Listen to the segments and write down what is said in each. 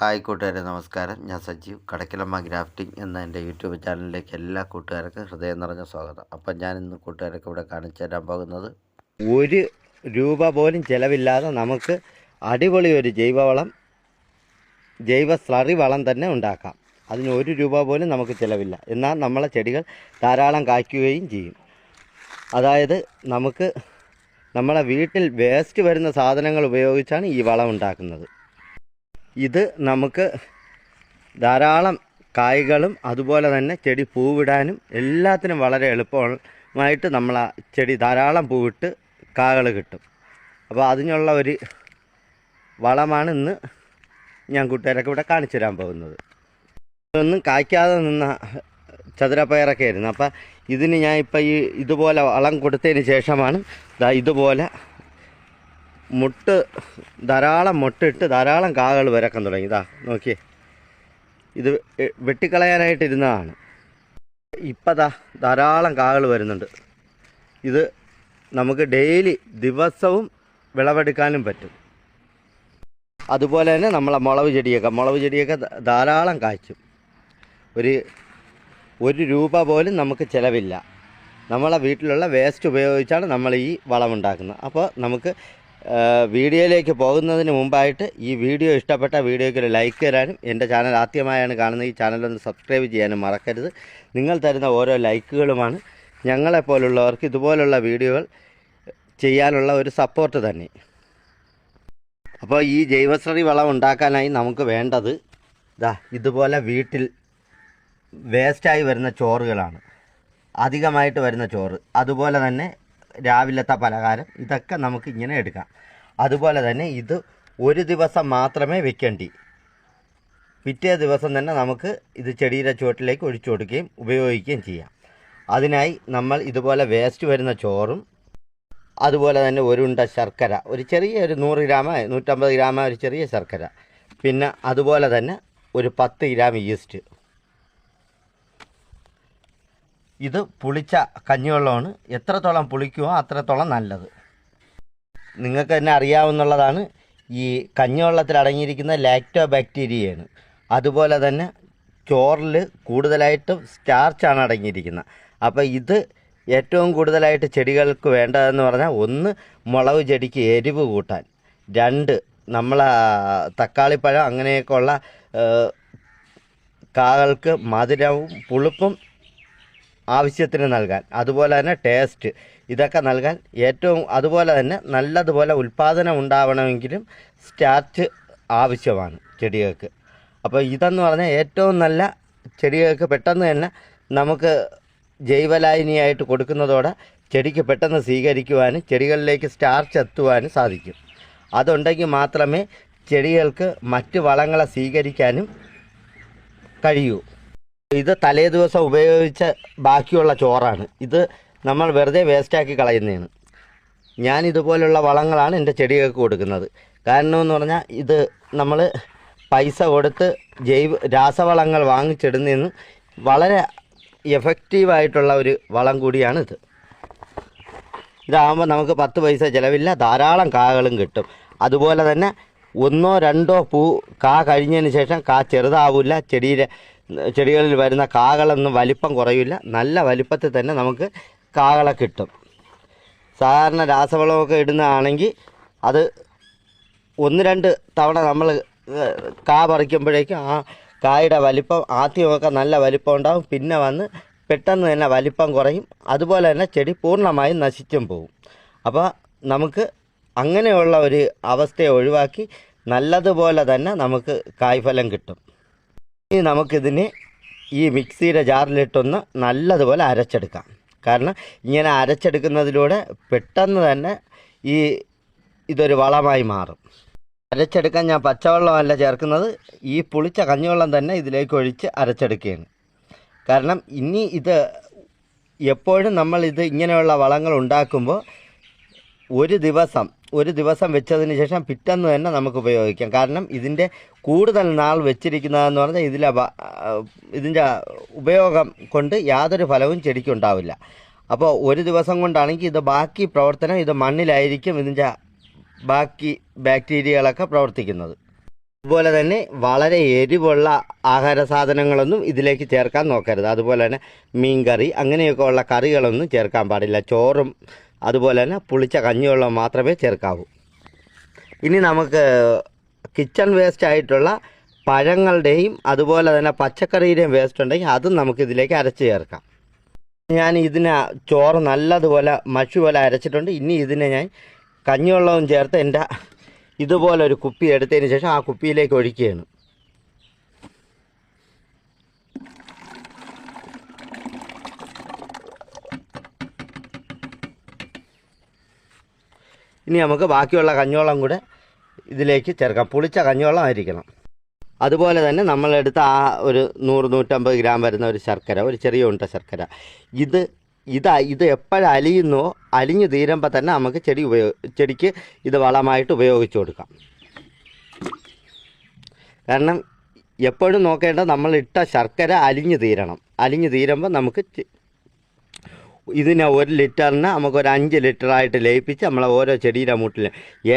Hi കൂട്ടുകാരെ നമസ്കാരം. ഞാൻ സജീവ് കടക്കിലമ്മ ഗ്രാഫ്റ്റിംഗ് എന്ന എന്റെ യൂട്യൂബ് ചാനലിലേക്ക് എല്ലാ കൂട്ടുകാർക്കും ഹൃദയം നിറഞ്ഞ സ്വാഗതം. അപ്പം ഞാൻ ഇന്ന് കൂട്ടുകാർക്ക് ഇവിടെ കാണിച്ചു തരാൻ പോകുന്നത് ഒരു രൂപ പോലും ചിലവില്ലാതെ നമുക്ക് അടിപൊളി ഒരു ജൈവവളം ജൈവ സ്ലറി വളം തന്നെ ഉണ്ടാക്കാം. അതിന് ഒരു രൂപ പോലും നമുക്ക് ചിലവില്ല. എന്നാൽ നമ്മളെ ചെടികൾ ധാരാളം കായ്ക്കുകയും ചെയ്യും. അതായത് നമുക്ക് നമ്മളെ വീട്ടിൽ വേസ്റ്റ് വരുന്ന സാധനങ്ങൾ ഉപയോഗിച്ചാണ് ഈ വളം ഉണ്ടാക്കുന്നത്. ഇത് നമുക്ക് ധാരാളം കായ്കളും അതുപോലെ തന്നെ ചെടി പൂവിടാനും എല്ലാത്തിനും വളരെ എളുപ്പമായിട്ട് നമ്മൾ ആ ചെടി ധാരാളം പൂവിട്ട് കാകൾ കിട്ടും. അപ്പോൾ അതിനുള്ള ഒരു വളമാണ് ഇന്ന് ഞാൻ കൂട്ടുകാരൊക്കെ ഇവിടെ കാണിച്ചു തരാൻ പോകുന്നത്. ഇതൊന്നും കായ്ക്കാതെ നിന്ന ചതുരപ്പയറൊക്കെ ആയിരുന്നു. അപ്പം ഇതിന് ഞാൻ ഇപ്പം ഈ ഇതുപോലെ വളം കൊടുത്തതിന് ശേഷമാണ് ഇതുപോലെ മുട്ട് ധാരാളം മുട്ടിട്ട് ധാരാളം കാകൾ വരക്കാൻ തുടങ്ങി. ഇതാ നോക്കിയേ. ഇത് വെട്ടിക്കളയാനായിട്ട് വെട്ടിക്കളയാനായിട്ടിരുന്നതാണ്. ഇപ്പം ദാ ധാരാളം കാകൾ വരുന്നുണ്ട്. ഇത് നമുക്ക് ഡെയിലി ദിവസവും വിളവെടുക്കാനും പറ്റും. അതുപോലെ തന്നെ നമ്മളെ മുളക് ചെടിയൊക്കെ. മുളക് ചെടിയൊക്കെ ധാരാളം കായ്ക്കും. ഒരു ഒരു രൂപ പോലും നമുക്ക് ചിലവില്ല. നമ്മളെ വീട്ടിലുള്ള വേസ്റ്റ് ഉപയോഗിച്ചാണ് നമ്മൾ ഈ വളമുണ്ടാക്കുന്നത്. അപ്പോൾ നമുക്ക് വീഡിയോയിലേക്ക് പോകുന്നതിന് മുമ്പായിട്ട് ഈ വീഡിയോ ഇഷ്ടപ്പെട്ട വീഡിയോയ്ക്ക് ഒരു ലൈക്ക് തരാനും എന്റെ ചാനൽ ആദ്യമായാണ് കാണുന്നത്. ഈ ചാനലൊന്ന് സബ്സ്ക്രൈബ് ചെയ്യാനും മറക്കരുത്. നിങ്ങൾ തരുന്ന ഓരോ ലൈക്കുകളുമാണ് ഞങ്ങളെപ്പോലുള്ളവർക്ക് ഇതുപോലുള്ള വീഡിയോകൾ ചെയ്യാനുള്ള ഒരു സപ്പോർട്ട് തന്നെ. അപ്പോൾ ഈ ജൈവശ്രീ വളം ഉണ്ടാക്കാനായി നമുക്ക് വേണ്ടത് ഇതാ ഇതുപോലെ വീട്ടിൽ വേസ്റ്റായി വരുന്ന ചോറുകളാണ്. അധികമായിട്ട് വരുന്ന ചോറ്. അതുപോലെ തന്നെ രാവിലത്തെ പലഹാരം ഇതൊക്കെ നമുക്ക് ഇങ്ങനെ എടുക്കാം. അതുപോലെ തന്നെ ഇത് ഒരു ദിവസം മാത്രമേ വെക്കേണ്ടി. പിറ്റേ ദിവസം തന്നെ നമുക്ക് ഇത് ചെടിയുടെ ചുവട്ടിലേക്ക് ഒഴിച്ചു കൊടുക്കുകയും ഉപയോഗിക്കുകയും ചെയ്യാം. അതിനായി നമ്മൾ ഇതുപോലെ വേസ്റ്റ് വരുന്ന ചോറും അതുപോലെ തന്നെ ഒരുണ്ട ശർക്കര ഒരു ചെറിയ ഒരു നൂറ് ഗ്രാമ നൂറ്റമ്പത് ഗ്രാമ ഒരു ചെറിയ ശർക്കര പിന്നെ അതുപോലെ തന്നെ ഒരു പത്ത് ഗ്രാം ഈസ്റ്റ് ഇത് പുളിച്ച കഞ്ഞിവെള്ളമാണ്. എത്രത്തോളം പുളിക്കുമോ അത്രത്തോളം നല്ലത്. നിങ്ങൾക്ക് തന്നെ അറിയാവുന്നുള്ളതാണ് ഈ കഞ്ഞിവെള്ളത്തിൽ അടങ്ങിയിരിക്കുന്ന ലാക്ടോ ബാക്ടീരിയയാണ് അതുപോലെ തന്നെ ചോറിൽ കൂടുതലായിട്ടും സ്റ്റാർച്ചാണ് അടങ്ങിയിരിക്കുന്നത്. അപ്പോൾ ഇത് ഏറ്റവും കൂടുതലായിട്ട് ചെടികൾക്ക് വേണ്ടതെന്ന് പറഞ്ഞാൽ ഒന്ന് മുളക് ചെടിക്ക് എരിവ് കൂട്ടാൻ രണ്ട് നമ്മൾ തക്കാളിപ്പഴം അങ്ങനെയൊക്കെയുള്ള കാകൾക്ക് മധുരവും പുളിപ്പും ആവശ്യത്തിന് നൽകാൻ. അതുപോലെ തന്നെ ടേസ്റ്റ് ഇതൊക്കെ നൽകാൻ ഏറ്റവും അതുപോലെ തന്നെ നല്ലതുപോലെ ഉൽപ്പാദനം ഉണ്ടാവണമെങ്കിലും സ്റ്റാർച്ച് ആവശ്യമാണ് ചെടികൾക്ക്. അപ്പോൾ ഇതെന്ന് പറഞ്ഞാൽ ഏറ്റവും നല്ല ചെടികൾക്ക് പെട്ടെന്ന് തന്നെ നമുക്ക് ജൈവലായനിയായിട്ട് കൊടുക്കുന്നതോടെ ചെടിക്ക് പെട്ടെന്ന് സ്വീകരിക്കുവാനും ചെടികളിലേക്ക് സ്റ്റാർച്ച് എത്തുവാനും സാധിക്കും. അതുണ്ടെങ്കിൽ മാത്രമേ ചെടികൾക്ക് മറ്റ് വളങ്ങളെ സ്വീകരിക്കാനും കഴിയൂ. ഇത് തലേ ദിവസം ഉപയോഗിച്ച ബാക്കിയുള്ള ചോറാണ്. ഇത് നമ്മൾ വെറുതെ വേസ്റ്റാക്കി കളയുന്നതാണ്. ഞാൻ ഇതുപോലുള്ള വളങ്ങളാണ് എന്റെ ചെടികൾക്ക് കൊടുക്കുന്നത്. കാരണം എന്ന് പറഞ്ഞാൽ ഇത് നമ്മൾ പൈസ കൊടുത്ത് ജൈവ രാസവളങ്ങൾ വാങ്ങിച്ചിടുന്നതിന് വളരെ എഫക്റ്റീവായിട്ടുള്ള ഒരു വളം കൂടിയാണിത് ഇത്. ഇതാകുമ്പോൾ നമുക്ക് പത്ത് പൈസ ചിലവില്ല ധാരാളം കാകളും കിട്ടും. അതുപോലെ തന്നെ ഒന്നോ രണ്ടോ പൂ കാ കഴിഞ്ഞതിന് ശേഷം കാ ചെറുതാവില്ല ചെടിയിലെ ചെടികളിൽ വരുന്ന കാകളൊന്നും വലിപ്പം കുറയില്ല നല്ല വലിപ്പത്തിൽ തന്നെ നമുക്ക് കാകളെ കിട്ടും. സാധാരണ രാസവളമൊക്കെ ഇടുന്നതാണെങ്കിൽ അത് ഒന്ന് രണ്ട് തവണ നമ്മൾ കാ പറിക്കുമ്പോഴേക്കും ആ കായുടെ വലിപ്പം ആദ്യമൊക്കെ നല്ല വലിപ്പം ഉണ്ടാവും. പിന്നെ വന്ന് പെട്ടെന്ന് തന്നെ വലിപ്പം കുറയും. അതുപോലെ തന്നെ ചെടി പൂർണമായും നശിച്ചും പോകും അപ്പോൾ നമുക്ക് അങ്ങനെയുള്ള ഒരു അവസ്ഥയെ ഒഴിവാക്കി നല്ലതുപോലെ തന്നെ നമുക്ക് കായ്ഫലം കിട്ടും. ഇനി നമുക്കിതിനെ ഈ മിക്സിയുടെ ജാറിലിട്ടൊന്ന് നല്ലതുപോലെ അരച്ചെടുക്കാം. കാരണം ഇങ്ങനെ അരച്ചെടുക്കുന്നതിലൂടെ പെട്ടെന്ന് തന്നെ ഈ ഇതൊരു വളമായി മാറും. അരച്ചെടുക്കാൻ ഞാൻ പച്ചവെള്ളമല്ല ചേർക്കുന്നത് ഈ പുളിച്ച കഞ്ഞിവെള്ളം തന്നെ ഇതിലേക്ക് ഒഴിച്ച് അരച്ചെടുക്കുകയാണ്. കാരണം ഇനി ഇത് എപ്പോഴും നമ്മൾ ഇത് ഇങ്ങനെയുള്ള വളങ്ങൾ ഉണ്ടാക്കുമ്പോൾ ഒരു ദിവസം ഒരു ദിവസം വെച്ചതിന് ശേഷം പിറ്റന്ന് തന്നെ നമുക്ക് ഉപയോഗിക്കാം. കാരണം ഇതിന്റെ കൂടുതൽ നാൾ വെച്ചിരിക്കുന്നതെന്ന് പറഞ്ഞാൽ ഇതിലെ ഇതിന്റെ ഉപയോഗം കൊണ്ട് യാതൊരു ഫലവും ചെടിക്കുണ്ടാവില്ല അപ്പോൾ ഒരു ദിവസം കൊണ്ടാണെങ്കിൽ ഇത് ബാക്കി പ്രവർത്തനം ഇത് മണ്ണിലായിരിക്കും ഇതിന്റെ ബാക്കി ബാക്ടീരിയകളൊക്കെ പ്രവർത്തിക്കുന്നത്. അതുപോലെ തന്നെ വളരെ എരിവുള്ള ആഹാര സാധനങ്ങളൊന്നും ഇതിലേക്ക് ചേർക്കാൻ നോക്കരുത്. അതുപോലെ തന്നെ മീൻകറി അങ്ങനെയൊക്കെ ഉള്ള കറികളൊന്നും ചേർക്കാൻ പാടില്ല. ചോറും അതുപോലെ തന്നെ പുളിച്ച കഞ്ഞിവെള്ളം മാത്രമേ ചേർക്കാവൂ. ഇനി നമുക്ക് കിച്ചൺ വേസ്റ്റ് ആയിട്ടുള്ള പഴങ്ങളുടെയും അതുപോലെ തന്നെ പച്ചക്കറിയുടെയും വേസ്റ്റ് ഉണ്ടെങ്കിൽ അതും നമുക്ക് ഇതിലേക്ക് അരച്ച് ചേർക്കാം. ഞാൻ ഇതിനെ ചോറ് നല്ലതുപോലെ മഷി പോലെ അരച്ചിട്ടുണ്ട്. ഇനി ഇതിനെ ഞാൻ കഞ്ഞിവെള്ളവും ചേർത്ത് എന്റെ ഇതുപോലെ ഒരു കുപ്പി എടുത്തതിന് ശേഷം ആ കുപ്പിയിലേക്ക് ഒഴിക്കുകയാണ്. ഇനി നമുക്ക് ബാക്കിയുള്ള കഞ്ഞിവെള്ളം കൂടെ ഇതിലേക്ക് ചേർക്കാം. പുളിച്ച കഞ്ഞിവെള്ളം ആയിരിക്കണം. അതുപോലെ തന്നെ നമ്മളെടുത്ത ആ ഒരു നൂറ് നൂറ്റമ്പത് ഗ്രാം വരുന്ന ഒരു ശർക്കര ഒരു ചെറിയ ഉണ്ട ശർക്കര. ഇത് ഇതാ ഇത് എപ്പോഴലിയുന്നോ അലിഞ്ഞു തീരുമ്പോൾ തന്നെ നമുക്ക് ചെടി ഉപയോഗ ചെടിക്ക് ഇത് വളമായിട്ട് ഉപയോഗിച്ച് കൊടുക്കാം. കാരണം എപ്പോഴും നോക്കേണ്ടത് നമ്മളിട്ട ശർക്കര അലിഞ്ഞു തീരണം. അലിഞ്ഞു തീരുമ്പോൾ നമുക്ക് ഇതിനെ ഒരു ലിറ്ററിന് നമുക്ക് ഒരു അഞ്ച് ലിറ്ററായിട്ട് ലയിപ്പിച്ച് നമ്മളെ ഓരോ ചെടിയുടെ മൂട്ടിൽ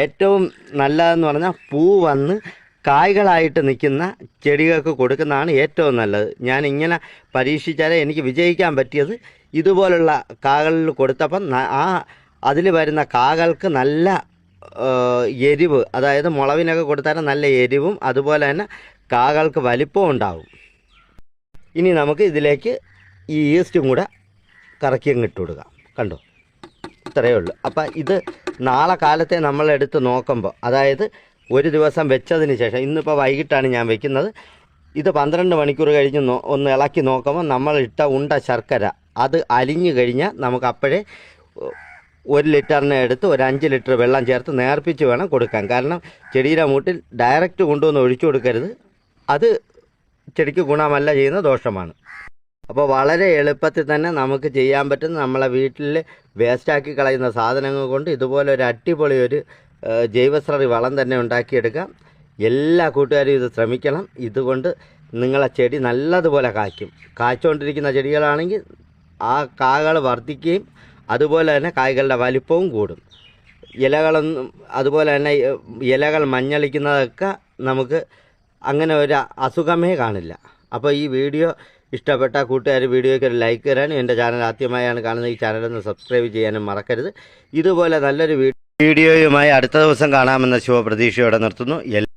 ഏറ്റവും നല്ലതെന്ന് പറഞ്ഞാൽ പൂ വന്ന് കായ്കളായിട്ട് നിൽക്കുന്ന ചെടികൾക്ക് കൊടുക്കുന്നതാണ് ഏറ്റവും നല്ലത്. ഞാൻ ഇങ്ങനെ പരീക്ഷിച്ചാലേ എനിക്ക് വിജയിക്കാൻ പറ്റിയത് ഇതുപോലുള്ള കാകളിൽ കൊടുത്തപ്പം ആ അതിൽ വരുന്ന കാകൾക്ക് നല്ല എരിവ് അതായത് മുളവിനൊക്കെ കൊടുത്താൽ നല്ല എരിവും അതുപോലെ തന്നെ കാകൾക്ക് വലിപ്പവും ഉണ്ടാവും. ഇനി നമുക്ക് ഇതിലേക്ക് ഈ ഈസ്റ്റും കൂടെ കറക്കി അങ്ങ് ഇട്ട് കണ്ടോ? ഇത്രയേ ഉള്ളൂ. അപ്പം ഇത് നാളെ കാലത്തെ നമ്മളെടുത്ത് നോക്കുമ്പോൾ അതായത് ഒരു ദിവസം വെച്ചതിന് ശേഷം ഇന്നിപ്പോൾ വൈകിട്ടാണ് ഞാൻ വെക്കുന്നത്. ഇത് പന്ത്രണ്ട് മണിക്കൂർ കഴിഞ്ഞ് ഒന്ന് ഇളക്കി നോക്കുമ്പോൾ നമ്മൾ ഇട്ട ഉണ്ട ശർക്കര അത് അലിഞ്ഞു കഴിഞ്ഞാൽ നമുക്ക് അപ്പോഴേ ഒരു ലിറ്ററിനെ എടുത്ത് ഒരു അഞ്ച് ലിറ്റർ വെള്ളം ചേർത്ത് നേർപ്പിച്ച് വേണം കൊടുക്കാൻ. കാരണം ചെടിയുടെ മൂട്ടിൽ ഡയറക്റ്റ് കൊണ്ടുവന്ന് ഒഴിച്ചു കൊടുക്കരുത്. അത് ചെടിക്ക് ഗുണമല്ല ചെയ്യുന്ന ദോഷമാണ്. അപ്പോൾ വളരെ എളുപ്പത്തിൽ തന്നെ നമുക്ക് ചെയ്യാൻ പറ്റുന്ന നമ്മളെ വീട്ടിൽ വേസ്റ്റാക്കി കളയുന്ന സാധനങ്ങൾ കൊണ്ട് ഇതുപോലെ ഒരു അടിപൊളി ഒരു ആ, ജൈവസ്രറി വളം തന്നെ ഉണ്ടാക്കിയെടുക്കാം. എല്ലാ കൂട്ടുകാരും ഇത് ശ്രമിക്കണം. ഇതുകൊണ്ട് നിങ്ങളെ ചെടി നല്ലതുപോലെ കായ്ക്കും. കായ്ച്ചുകൊണ്ടിരിക്കുന്ന ചെടികളാണെങ്കിൽ ആ കാകൾ വർദ്ധിക്കുകയും അതുപോലെ തന്നെ കായ്കളുടെ വലിപ്പവും കൂടും. ഇലകളൊന്നും അതുപോലെ തന്നെ ഇലകൾ മഞ്ഞളിക്കുന്നതൊക്കെ നമുക്ക് അങ്ങനെ ഒരു അസുഖമേ കാണില്ല. അപ്പോൾ ഈ വീഡിയോ ഇഷ്ടപ്പെട്ട കൂട്ടുകാർ വീഡിയോയ്ക്ക് ഒരു ലൈക്ക് തരാനും എന്റെ ചാനൽ ആദ്യമായാണ് കാണുന്നത്. ഈ ചാനലൊന്ന് സബ്സ്ക്രൈബ് ചെയ്യാനും മറക്കരുത്. ഇതുപോലെ നല്ലൊരു വീഡിയോയുമായി അടുത്ത ദിവസം കാണാമെന്ന ശുഭപ്രതീക്ഷയോടെ നിർത്തുന്നു.